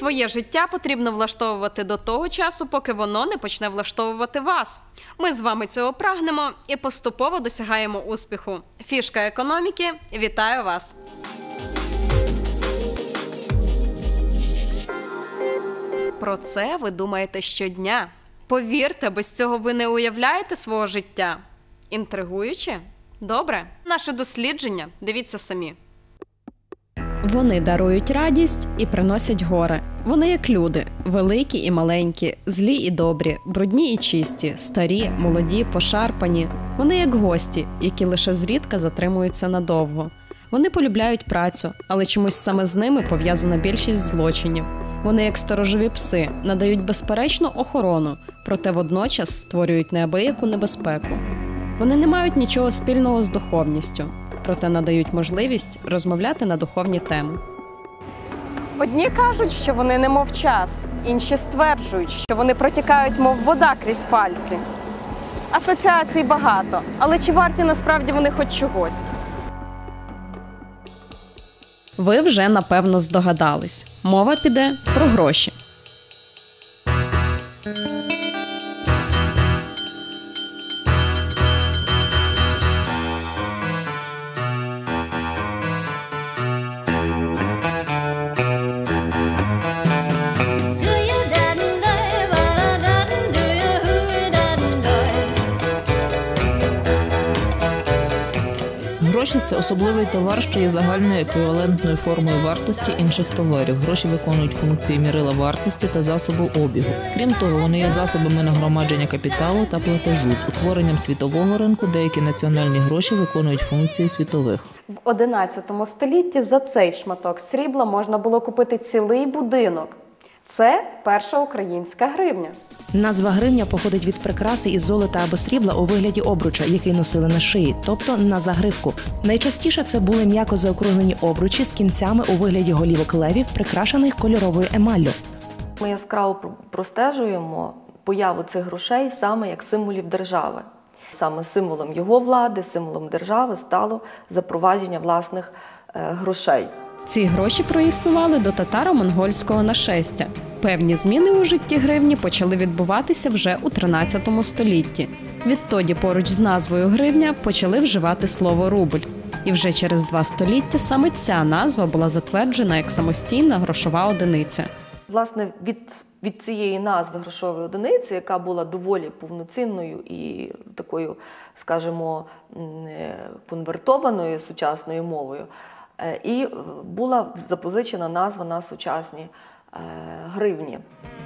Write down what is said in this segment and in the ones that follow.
Своє життя потрібно влаштовувати до того часу, поки воно не почне влаштовувати вас. Ми з вами цього прагнемо і поступово досягаємо успіху. Фішка економіки. Вітаю вас! Про це ви думаєте щодня. Повірте, без цього ви не уявляєте свого життя. Інтригуюче? Добре, наше дослідження. Дивіться самі. Вони дарують радість і приносять горе. Вони як люди, великі і маленькі, злі і добрі, брудні і чисті, старі, молоді, пошарпані. Вони як гості, які лише зрідка затримуються надовго. Вони полюбляють працю, але чомусь саме з ними пов'язана більшість злочинів. Вони, як сторожові пси, надають безперечну охорону, проте водночас створюють неабияку небезпеку. Вони не мають нічого спільного з духовністю, проте надають можливість розмовляти на духовні теми. Одні кажуть, що вони не мов час, інші стверджують, що вони протікають, мов вода крізь пальці. Асоціацій багато, але чи варті насправді вони хоч чогось? Ви вже напевно здогадались. Мова піде про гроші. Гроші це особливий товар, що є загальною еквівалентною формою вартості інших товарів. Гроші виконують функції мірила вартості та засобу обігу. Крім того, вони є засобами нагромадження капіталу та платежу. З утворенням світового ринку деякі національні гроші виконують функції світових. В 11 столітті за цей шматок срібла можна було купити цілий будинок. Це перша українська гривня. Назва гривня походить від прикраси із золота або срібла у вигляді обруча, який носили на шиї, тобто на загривку. Найчастіше це були м'яко заокруглені обручі з кінцями у вигляді голівок левів, прикрашених кольоровою емаллю. Ми яскраво простежуємо появу цих грошей саме як символів держави. Саме символом його влади, символом держави стало запровадження власних е, грошей. Ці гроші проіснували до татаро-монгольського нашестя. Певні зміни у житті гривні почали відбуватися вже у 13 столітті. Відтоді поруч з назвою гривня почали вживати слово рубль. І вже через два століття саме ця назва була затверджена як самостійна грошова одиниця. Власне, від, від цієї назви грошової одиниці, яка була доволі повноцінною і такою, скажімо, е, конвертованою сучасною мовою, і е, була запозичена назва на сучасні е, гривні.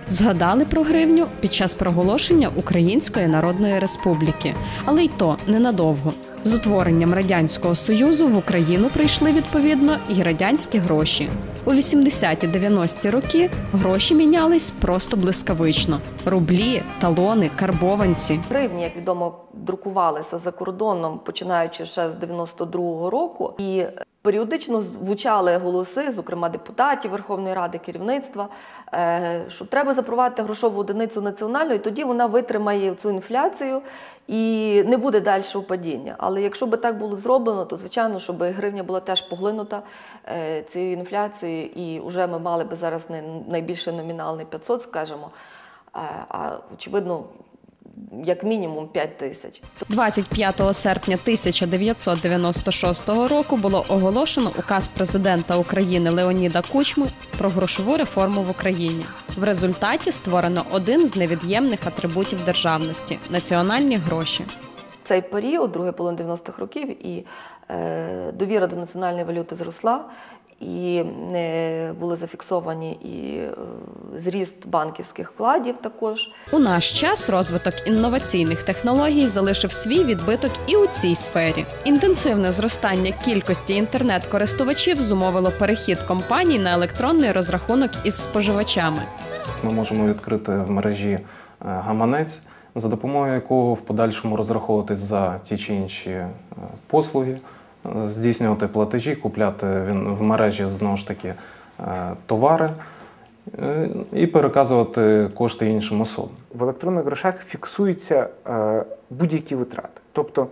Згадали про гривню під час проголошення Української Народної Республіки, але й то ненадовго. З утворенням радянського союзу в Україну прийшли відповідно і радянські гроші. У 80-90-ті роки гроші мінялись просто блискавично: рублі, талони, карбованці. Гривні, як відомо, друкувалися за кордоном, починаючи ще з 92-го року, і періодично звучали голоси, зокрема депутатів Верховної Ради, керівництва, е, що треба запровадити грошову одиницю національну, і тоді вона витримає цю інфляцію і не буде дальшого падіння. Але якщо би так було зроблено, то звичайно, щоб гривня була теж поглинута е, цією інфляцією, і вже ми мали би зараз не найбільше номінальний 500, скажімо, е, а очевидно як мінімум 5 тисяч. 25 серпня 1996 року було оголошено указ президента України Леоніда Кучми про грошову реформу в Україні. В результаті створено один з невід'ємних атрибутів державності національні гроші. Цей період, другий половина 90-х років, і е, довіра до національної валюти зросла, і були зафіксовані і е, зріст банківських вкладів також. У наш час розвиток інноваційних технологій залишив свій відбиток і у цій сфері. Інтенсивне зростання кількості інтернет-користувачів зумовило перехід компаній на електронний розрахунок із споживачами. Ми можемо відкрити в мережі е, гаманець, за допомогою якого в подальшому розраховуватись за ті чи інші е, послуги, здійснювати платежі, купляти в- мережі знову ж таки е, товари е, і переказувати кошти іншим особам. в електронних грошах фіксуються е, будь-які витрати. Тобто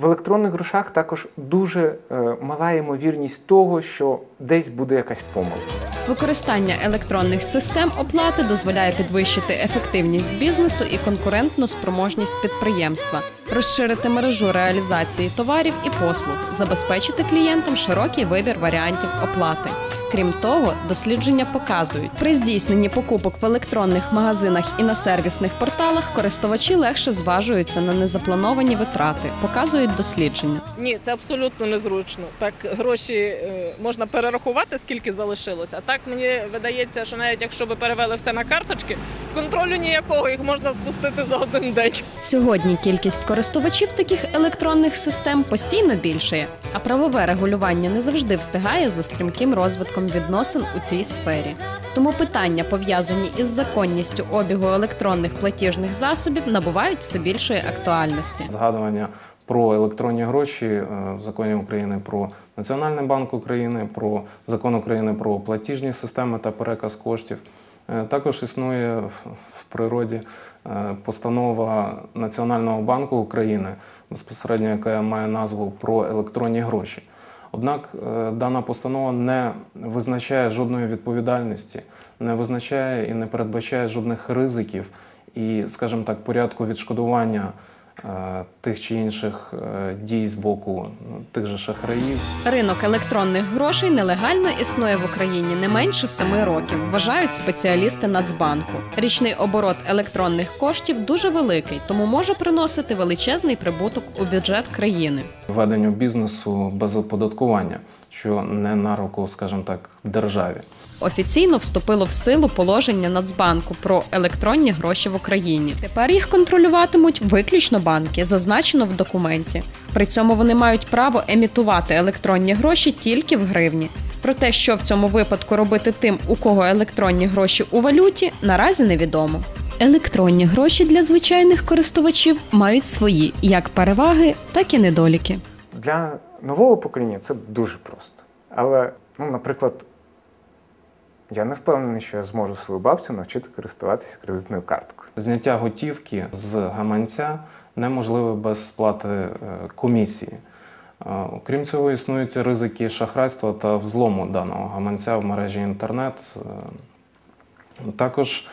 в електронних грошах також дуже е, мала ймовірність того, що десь буде якась помилка. Використання електронних систем оплати дозволяє підвищити ефективність бізнесу і конкурентну спроможність підприємства, розширити мережу реалізації товарів і послуг, забезпечити клієнтам широкий вибір варіантів оплати. Крім того, дослідження показують, при здійсненні покупок в електронних магазинах і на сервісних порталах користувачі легше зважуються на незаплановані витрати, показують дослідження. Ні, це абсолютно незручно. Так гроші е, можна перерахувати, скільки залишилось. А так мені видається, що навіть якщо би перевели все на карточки, контролю ніякого їх можна спустити за один день. Сьогодні кількість користувачів таких електронних систем постійно більшає, а правове регулювання не завжди встигає за стрімким розвитком відносин у цій сфері. Тому питання, пов'язані із законністю обігу електронних платіжних засобів, набувають все більшої актуальності. Згадування про електронні гроші е, в законі України про Національний банк України, про закон України про платіжні системи та переказ коштів. Е, Також існує в- в природі е, постанова Національного банку України, безпосередньо яка має назву про електронні гроші. Однак е, дана постанова не визначає жодної відповідальності, не визначає і не передбачає жодних ризиків і, скажімо так, порядку відшкодування тих чи інших е, дій з боку ну, тих же шахраїв. Ринок електронних грошей нелегально існує в Україні не менше семи років, вважають спеціалісти Нацбанку. Річний оборот електронних коштів дуже великий, тому може приносити величезний прибуток у бюджет країни. Веденню бізнесу без оподаткування, що не на руку, скажімо так, державі. Офіційно вступило в силу положення Нацбанку про електронні гроші в Україні. Тепер їх контролюватимуть виключно банки, зазначено в документі. При цьому вони мають право емітувати електронні гроші тільки в гривні. Про те, що в цьому випадку робити тим, у кого електронні гроші у валюті, наразі невідомо. Електронні гроші для звичайних користувачів мають свої як переваги, так і недоліки. Для нового покоління це дуже просто. Але, ну, наприклад, я не впевнений, що я зможу свою бабцю навчити користуватися кредитною карткою. Зняття готівки з гаманця неможливе без сплати е, комісії. Е, Окрім цього, існують ризики шахрайства та взлому даного гаманця в мережі інтернет. Е, Також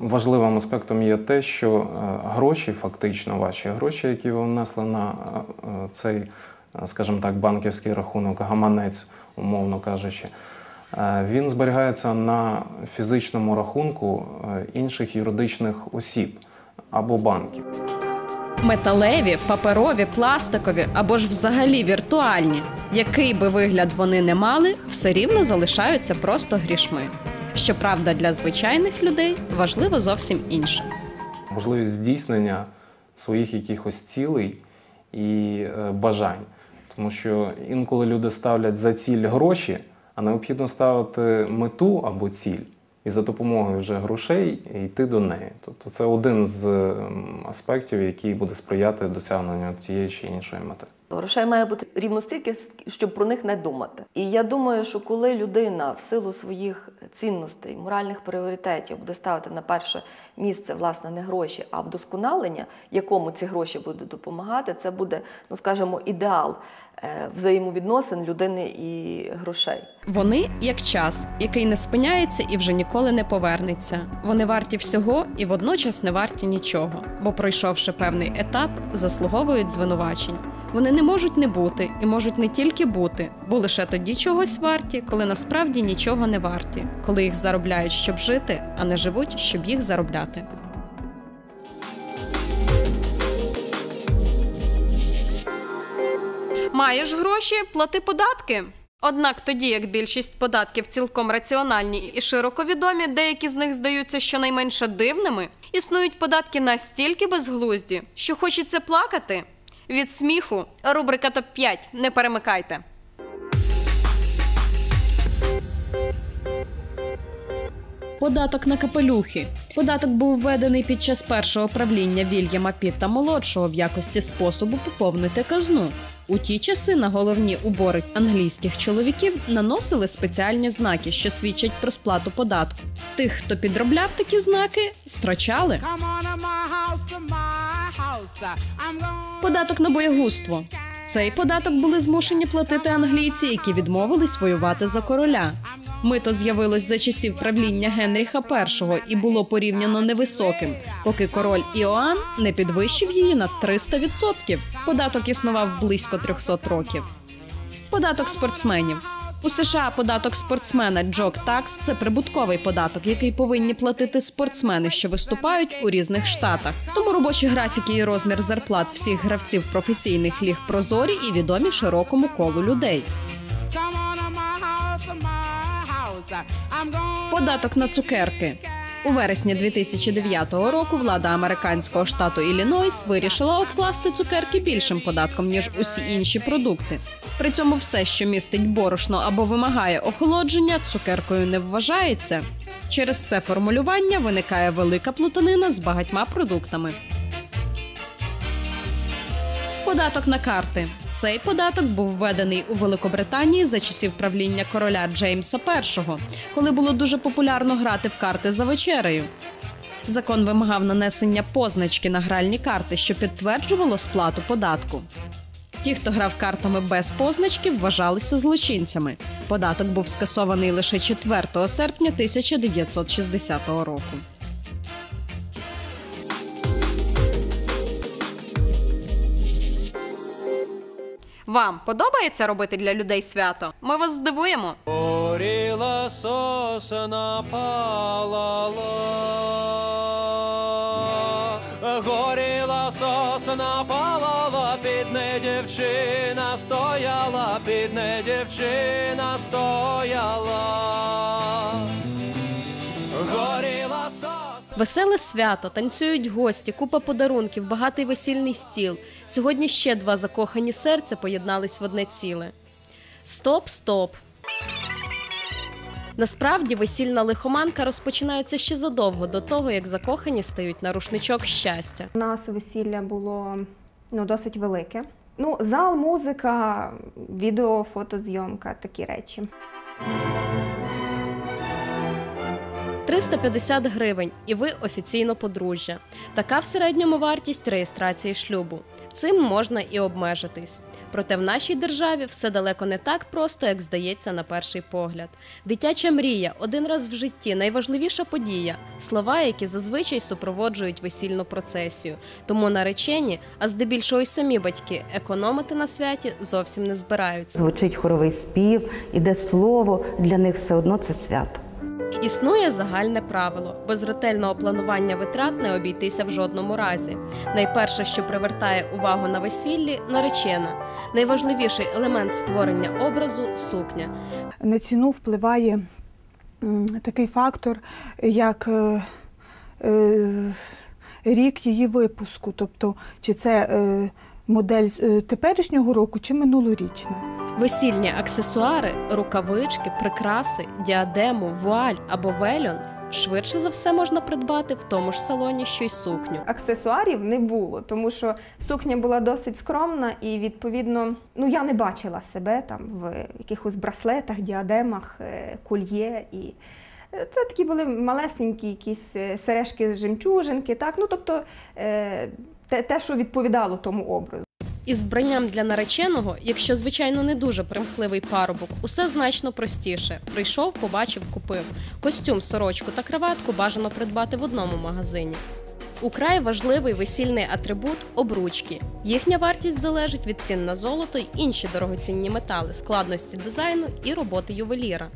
важливим аспектом є те, що гроші, фактично ваші гроші, які ви внесли на цей, скажімо так, банківський рахунок, гаманець, умовно кажучи, е, він зберігається на фізичному рахунку е, інших юридичних осіб або банків. Металеві, паперові, пластикові або ж взагалі віртуальні, який би вигляд вони не мали, все рівно залишаються просто грішми. Щоправда, для звичайних людей важливо зовсім інше. можливість здійснення своїх якихось цілей і е, бажань. Тому що інколи люди ставлять за ціль гроші, а необхідно ставити мету або ціль і за допомогою вже грошей йти до неї. Тобто це один з ем, аспектів, який буде сприяти досягненню тієї чи іншої мети. Грошей має бути рівно стільки, щоб про них не думати. І я думаю, що коли людина в силу своїх цінностей, моральних пріоритетів буде ставити на перше місце власне не гроші, а вдосконалення, якому ці гроші будуть допомагати, це буде, ну скажімо, ідеал взаємовідносин людини і грошей. Вони як час, який не спиняється і вже ніколи не повернеться. Вони варті всього і водночас не варті нічого, бо пройшовши певний етап, заслуговують звинувачень. Вони не можуть не бути і можуть не тільки бути, бо лише тоді чогось варті, коли насправді нічого не варті, коли їх заробляють, щоб жити, а не живуть, щоб їх заробляти. Маєш гроші, плати податки. Однак тоді, як більшість податків цілком раціональні і широко відомі, деякі з них здаються щонайменше дивними, існують податки настільки безглузді, що хочеться плакати. Від сміху рубрика топ 5 Не перемикайте. Податок на капелюхи. Податок був введений під час першого правління Вільяма Пітта молодшого в якості способу поповнити казну. У ті часи на головні убори англійських чоловіків наносили спеціальні знаки, що свідчать про сплату податку. Тих, хто підробляв такі знаки, страчали. Податок на боягузтво. Цей податок були змушені платити англійці, які відмовились воювати за короля. Мито з'явилось за часів правління Генріха І і було порівняно невисоким, поки король Іоанн не підвищив її на 300%. Податок існував близько 300 років. Податок спортсменів. У США податок спортсмена Джок Такс це прибутковий податок, який повинні платити спортсмени, що виступають у різних штатах. Тому робочі графіки і розмір зарплат всіх гравців професійних ліг прозорі і відомі широкому колу людей. Податок на цукерки. У вересні 2009 року влада американського штату Іллінойс вирішила обкласти цукерки більшим податком ніж усі інші продукти. При цьому все, що містить борошно або вимагає охолодження, цукеркою не вважається. Через це формулювання виникає велика плутанина з багатьма продуктами. Податок на карти. Цей податок був введений у Великобританії за часів правління короля Джеймса І, коли було дуже популярно грати в карти за вечерею. Закон вимагав нанесення позначки на гральні карти, що підтверджувало сплату податку. Ті, хто грав картами без позначки, вважалися злочинцями. Податок був скасований лише 4 серпня 1960 року. Вам подобається робити для людей свято? Ми вас здивуємо. Горіла сосна палала, горіла сосна палала, під не дівчина стояла, під не дівчина стояла. Веселе свято, танцюють гості, купа подарунків, багатий весільний стіл. Сьогодні ще два закохані серця поєднались в одне ціле. Стоп, стоп. Насправді весільна лихоманка розпочинається ще задовго до того, як закохані стають на рушничок щастя. У нас весілля було ну, досить велике. Ну, зал, музика, відео, фотозйомка, такі речі. 350 гривень, і ви офіційно подружжя. Така в середньому вартість реєстрації шлюбу. Цим можна і обмежитись. Проте в нашій державі все далеко не так просто, як здається на перший погляд. Дитяча мрія один раз в житті найважливіша подія, слова, які зазвичай супроводжують весільну процесію. Тому наречені, а здебільшого й самі батьки, економити на святі зовсім не збираються. Звучить хоровий спів, іде слово, для них все одно це свято. Існує загальне правило: без ретельного планування витрат не обійтися в жодному разі. Найперше, що привертає увагу на весіллі наречена. Найважливіший елемент створення образу сукня. на ціну впливає такий фактор, як е, е, рік її випуску, тобто чи це е, модель з е, теперішнього року, чи минулорічна. Весільні аксесуари, рукавички, прикраси, діадему, вуаль або вельон швидше за все можна придбати в тому ж салоні, що й сукню. Аксесуарів не було, тому що сукня була досить скромна, і відповідно, ну я не бачила себе там в якихось браслетах, діадемах, е, кольє і. е, Це такі були малесенькі якісь сережки з жемчужинки, так ну тобто е, те, те, що відповідало тому образу. Із вбранням для нареченого, якщо звичайно не дуже примхливий парубок, усе значно простіше. Прийшов, побачив, купив. Костюм, сорочку та краватку бажано придбати в одному магазині. Украй важливий весільний атрибут обручки. Їхня вартість залежить від цін на золото й інші дорогоцінні метали, складності дизайну і роботи ювеліра.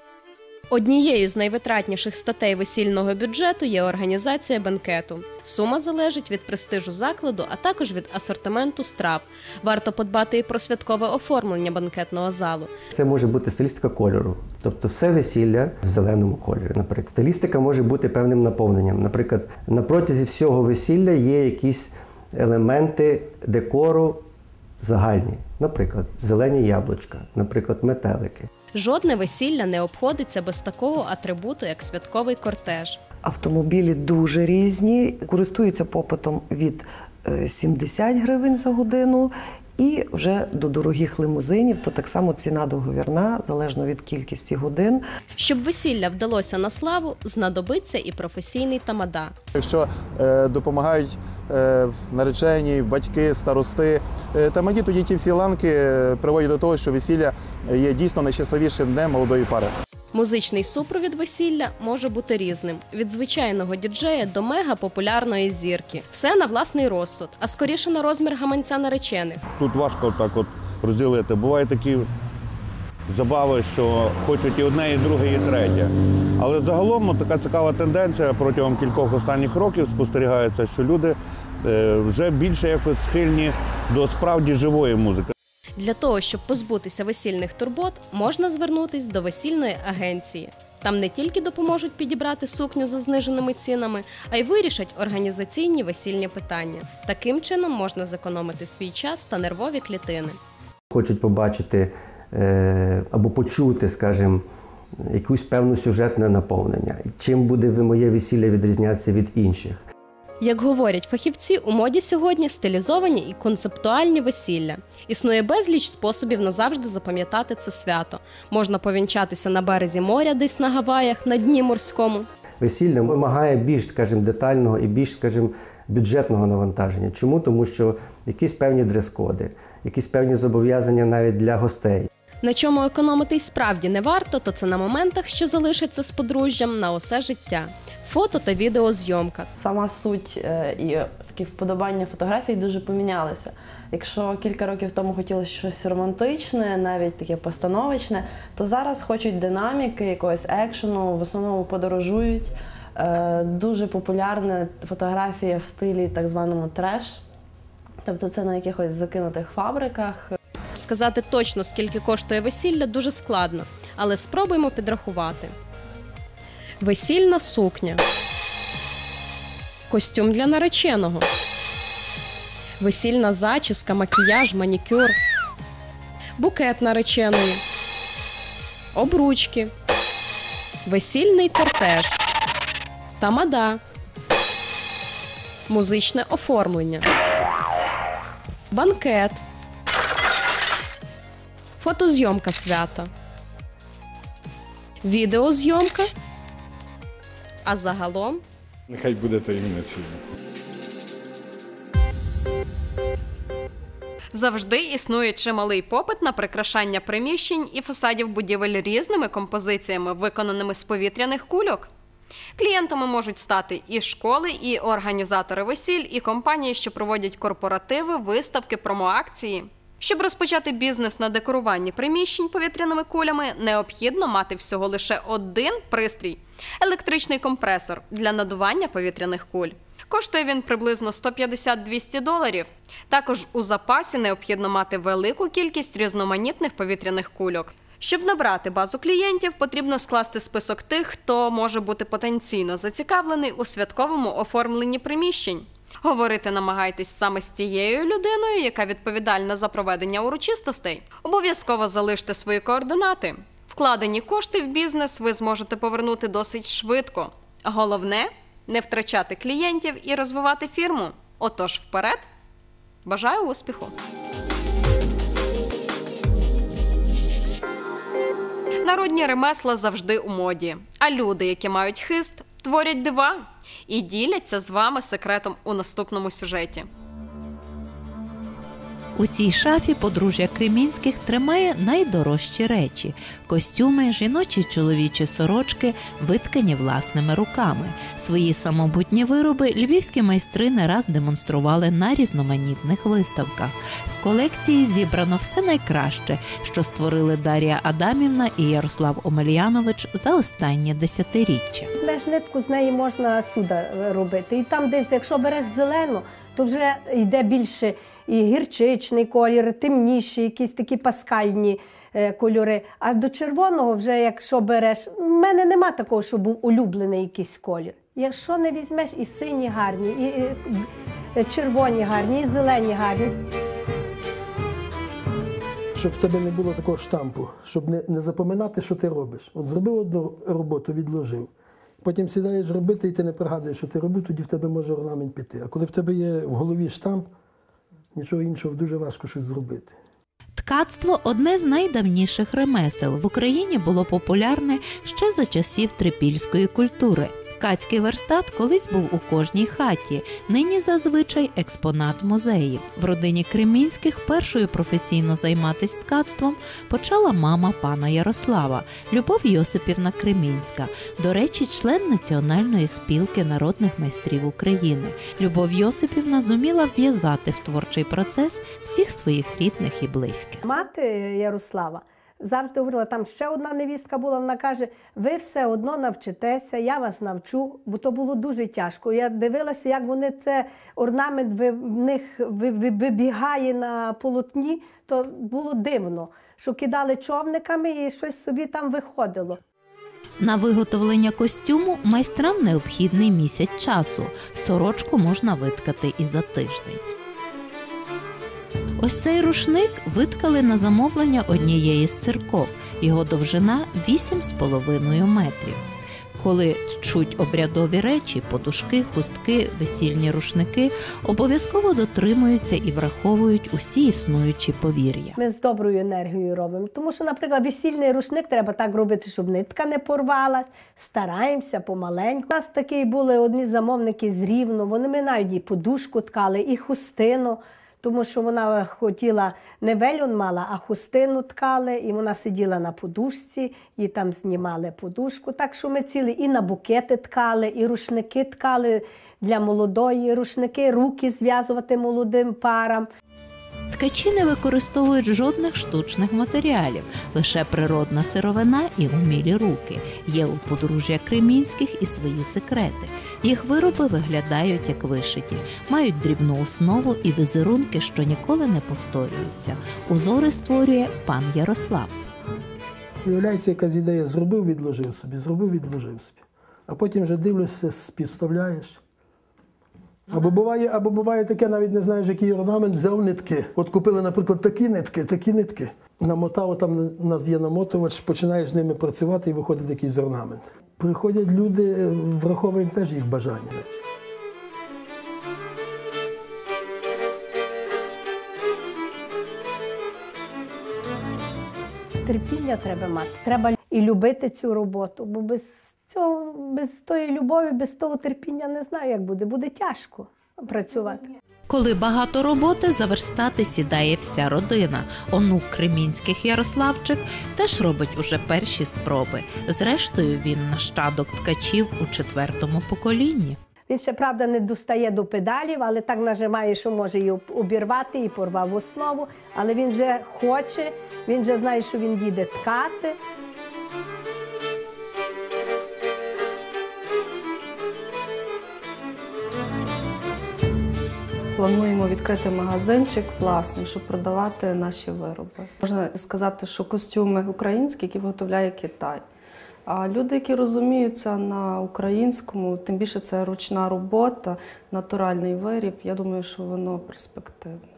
Однією з найвитратніших статей весільного бюджету є організація бенкету. Сума залежить від престижу закладу, а також від асортименту страв. Варто подбати і про святкове оформлення банкетного залу. Це може бути стилістика кольору, тобто все весілля в зеленому кольорі. Наприклад, стилістика може бути певним наповненням. Наприклад, на протязі всього весілля є якісь елементи декору загальні, наприклад, зелені яблучка, наприклад, метелики. Жодне весілля не обходиться без такого атрибуту, як святковий кортеж. Автомобілі дуже різні, користуються попитом від е, 70 гривень за годину І вже до дорогих лимузинів, то так само ціна договірна, залежно від кількості годин. Щоб весілля вдалося на славу, знадобиться і професійний тамада. Якщо е, допомагають е, наречені, батьки, старости, е, тамаді, тоді ті всі ланки е, приводять до того, що весілля є дійсно найщасливішим днем молодої пари. Музичний супровід весілля може бути різним: від звичайного діджея до мега популярної зірки. Все на власний розсуд, а скоріше на розмір гаманця наречених. Тут важко так от розділити. Бувають такі забави, що хочуть і одне, і друге, і третє. Але загалом така цікава тенденція протягом кількох останніх років спостерігається, що люди е, вже більше якось схильні до справді живої музики. Для того, щоб позбутися весільних турбот, можна звернутись до весільної агенції. Там не тільки допоможуть підібрати сукню за зниженими цінами, а й вирішать організаційні весільні питання. Таким чином можна зекономити свій час та нервові клітини. Хочуть побачити е, або почути, скажімо, якусь певну сюжетне наповнення. Чим буде моє весілля відрізнятися від інших? Як говорять фахівці, у моді сьогодні стилізовані і концептуальні весілля. Існує безліч способів назавжди запам'ятати це свято. Можна повінчатися на березі моря, десь на Гаваях, на дні морському. Весілля вимагає більш, скажімо, детального і більш, скажімо, бюджетного навантаження. Чому? Тому що якісь певні дрес-коди, якісь певні зобов'язання навіть для гостей. На чому економити й справді не варто, то це на моментах, що залишаться з подружжям на усе життя. Фото та відеозйомка. Сама суть е, і такі вподобання фотографій дуже помінялися. Якщо кілька років тому хотілося щось романтичне, навіть таке постановочне, то зараз хочуть динаміки, якогось екшену, в основному подорожують. Е, Дуже популярна фотографія в стилі так званому треш. Тобто це на якихось закинутих фабриках. Сказати точно, скільки коштує весілля, дуже складно, але спробуємо підрахувати. Весільна сукня. Костюм для нареченого. Весільна зачіска, макіяж, манікюр. Букет нареченої. Обручки. Весільний кортеж. Тамада. Музичне оформлення. Банкет. Фотозйомка свята. Відеозйомка. А загалом Нехай буде таємницею. Завжди існує чималий попит на прикрашання приміщень і фасадів будівель різними композиціями, виконаними з повітряних кульок. Клієнтами можуть стати і школи, і організатори весіль, і компанії, що проводять корпоративи, виставки, промоакції. Щоб розпочати бізнес на декоруванні приміщень повітряними кулями, необхідно мати всього лише один пристрій електричний компресор для надування повітряних куль. Коштує він приблизно 150-200 доларів. Також у запасі необхідно мати велику кількість різноманітних повітряних кульок. Щоб набрати базу клієнтів, потрібно скласти список тих, хто може бути потенційно зацікавлений у святковому оформленні приміщень. Говорити намагайтесь саме з тією людиною, яка відповідальна за проведення урочистостей. Обов'язково залиште свої координати. Вкладені кошти в бізнес ви зможете повернути досить швидко. Головне не втрачати клієнтів і розвивати фірму. Отож, вперед! Бажаю успіху! Народні ремесла завжди у моді, а люди, які мають хист, творять дива і діляться з вами секретом у наступному сюжеті. У цій шафі подружжя Кремінських тримає найдорожчі речі: костюми, жіночі чоловічі сорочки, виткані власними руками. Свої самобутні вироби львівські майстри не раз демонстрували на різноманітних виставках. В колекції зібрано все найкраще, що створили Дар'я Адамівна і Ярослав Омельянович за останнє десятиріччя. Візьмеш нитку, з неї можна чуда робити. І там дивишся, якщо береш зелену, то вже йде більше і гірчичний колір, темніші, якісь такі паскальні е, кольори. А до червоного, вже якщо береш, в мене нема такого, щоб був улюблений якийсь колір. Якщо не візьмеш і сині гарні, і, і, е, червоні гарні, і зелені гарні. щоб в тебе не було такого штампу, щоб не, не запоминати, що ти робиш. От зробив одну роботу, відложив. Потім сідаєш робити, і ти не пригадуєш, що ти робив, тоді в тебе може орнамент піти. А коли в тебе є в голові штамп, Нічого іншого дуже важко щось зробити. Ткацтво одне з найдавніших ремесел. В Україні було популярне ще за часів трипільської культури. Ткацький верстат колись був у кожній хаті, нині зазвичай експонат музеїв. В родині Кремінських першою професійно займатися ткацтвом почала мама пана Ярослава, Любов Йосипівна Кремінська, до речі, член Національної спілки народних майстрів України. Любов Йосипівна зуміла в'язати в творчий процес всіх своїх рідних і близьких. Мати Ярослава завжди говорила, там ще одна невістка була, вона каже: ви все одно навчитеся, я вас навчу, бо то було дуже тяжко. Я дивилася, як вони це орнамент в них ви- ви- вибігає на полотні, то було дивно, що кидали човниками і щось собі там виходило. На виготовлення костюму майстрам необхідний місяць часу. Сорочку можна виткати і за тиждень. Ось цей рушник виткали на замовлення однієї з церков. Його довжина 8,5 метрів. Коли тчуть обрядові речі, подушки, хустки, весільні рушники, обов'язково дотримуються і враховують усі існуючі повір'я. Ми з доброю енергією робимо. Тому що, наприклад, весільний рушник треба так робити, щоб нитка не порвалась. Стараємося помаленьку. У нас такі були одні замовники з рівно. Вони ми навіть і подушку ткали, і хустину. Тому що вона хотіла не вельон мала, а хустину ткали, і вона сиділа на подушці, і там знімали подушку. Так що ми цілі і на букети ткали, і рушники ткали для молодої, рушники, руки зв'язувати молодим парам. Ткачі не використовують жодних штучних матеріалів, лише природна сировина і умілі руки. Є у подружжя Кремінських і свої секрети. Їх вироби виглядають як вишиті, мають дрібну основу і візерунки, що ніколи не повторюються. Узори створює пан Ярослав. Виявляється, якась ідея зробив, відложив собі, зробив, відложив собі. А потім вже дивишся, співставляєш. Або буває, або буває таке, навіть не знаєш, який орнамент, взяв нитки. От купили, наприклад, такі нитки, такі нитки. Намотав, там у нас є намотувач, починаєш з ними працювати і виходить якийсь орнамент. Приходять люди, е, враховуємо теж їх бажання. терпіння треба мати. Треба і любити цю роботу, бо без цього, без тої любові, без того терпіння не знаю, як буде. Буде тяжко працювати. Коли багато роботи, за верстати сідає вся родина. Онук Кремінських Ярославчик теж робить уже перші спроби. Зрештою, він нащадок ткачів у четвертому поколінні. Він ще правда не достає до педалів, але так нажимає, що може її обірвати і порвав основу. Але він вже хоче, він вже знає, що він їде ткати. Плануємо відкрити магазинчик власний, щоб продавати наші вироби. Можна сказати, що костюми українські, які виготовляє Китай. А люди, які розуміються на українському, тим більше це ручна робота, натуральний виріб, я думаю, що воно перспективне.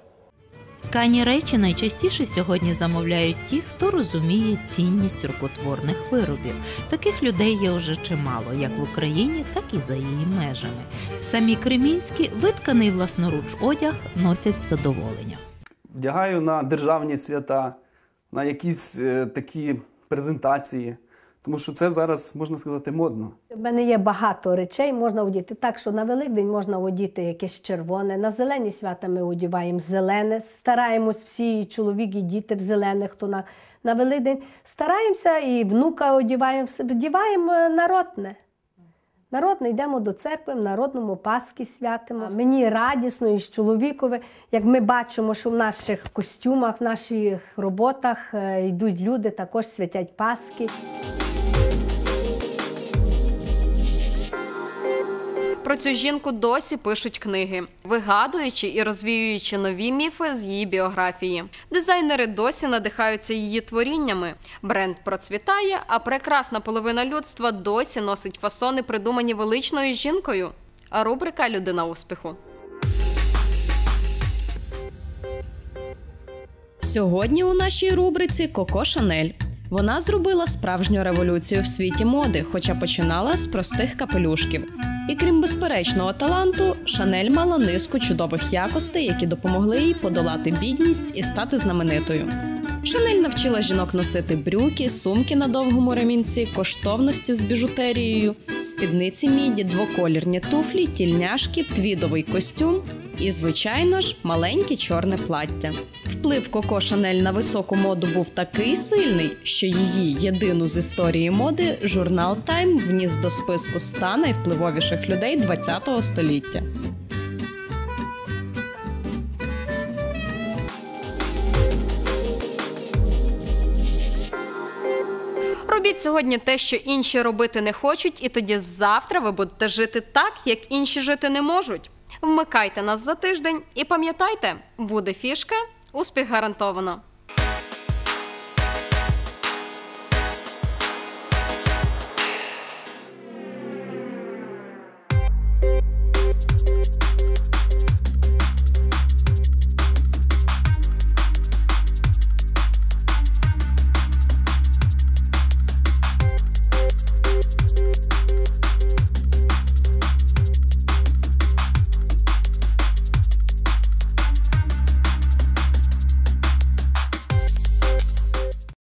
Ткані речі найчастіше сьогодні замовляють ті, хто розуміє цінність рукотворних виробів. Таких людей є вже чимало, як в Україні, так і за її межами. Самі кремінські витканий власноруч одяг носять з задоволенням. Вдягаю на державні свята, на якісь е, такі презентації, тому що це зараз можна сказати модно. У мене є багато речей, можна одіти. Так що на Великдень можна одіти якесь червоне. На зелені свята ми одіваємо зелене. Стараємось всі і чоловік, і діти в зелених, хто на, на Великдень. Стараємося і внука одіваємо, одіваємо народне. Народне, йдемо до церкви, в народному Пасхи святимо. Мені радісно і з чоловікове, як ми бачимо, що в наших костюмах, в наших роботах е, йдуть люди, також святять Пасхи. Про цю жінку досі пишуть книги, вигадуючи і розвіюючи нові міфи з її біографії. Дизайнери досі надихаються її творіннями. Бренд процвітає, а прекрасна половина людства досі носить фасони, придумані величною жінкою. А рубрика Людина успіху. Сьогодні у нашій рубриці Коко Шанель. Вона зробила справжню революцію в світі моди, хоча починала з простих капелюшків. І крім безперечного таланту, Шанель мала низку чудових якостей, які допомогли їй подолати бідність і стати знаменитою. Шанель навчила жінок носити брюки, сумки на довгому ремінці, коштовності з біжутерією, спідниці міді, двоколірні туфлі, тільняшки, твідовий костюм і, звичайно ж, маленьке чорне плаття. Вплив Коко Шанель на високу моду був такий сильний, що її єдину з історії моди журнал Time вніс до списку ста найвпливовіших людей ХХ століття. Робіть сьогодні те, що інші робити не хочуть, і тоді завтра ви будете жити так, як інші жити не можуть. Вмикайте нас за тиждень і пам'ятайте, буде фішка, успіх гарантовано.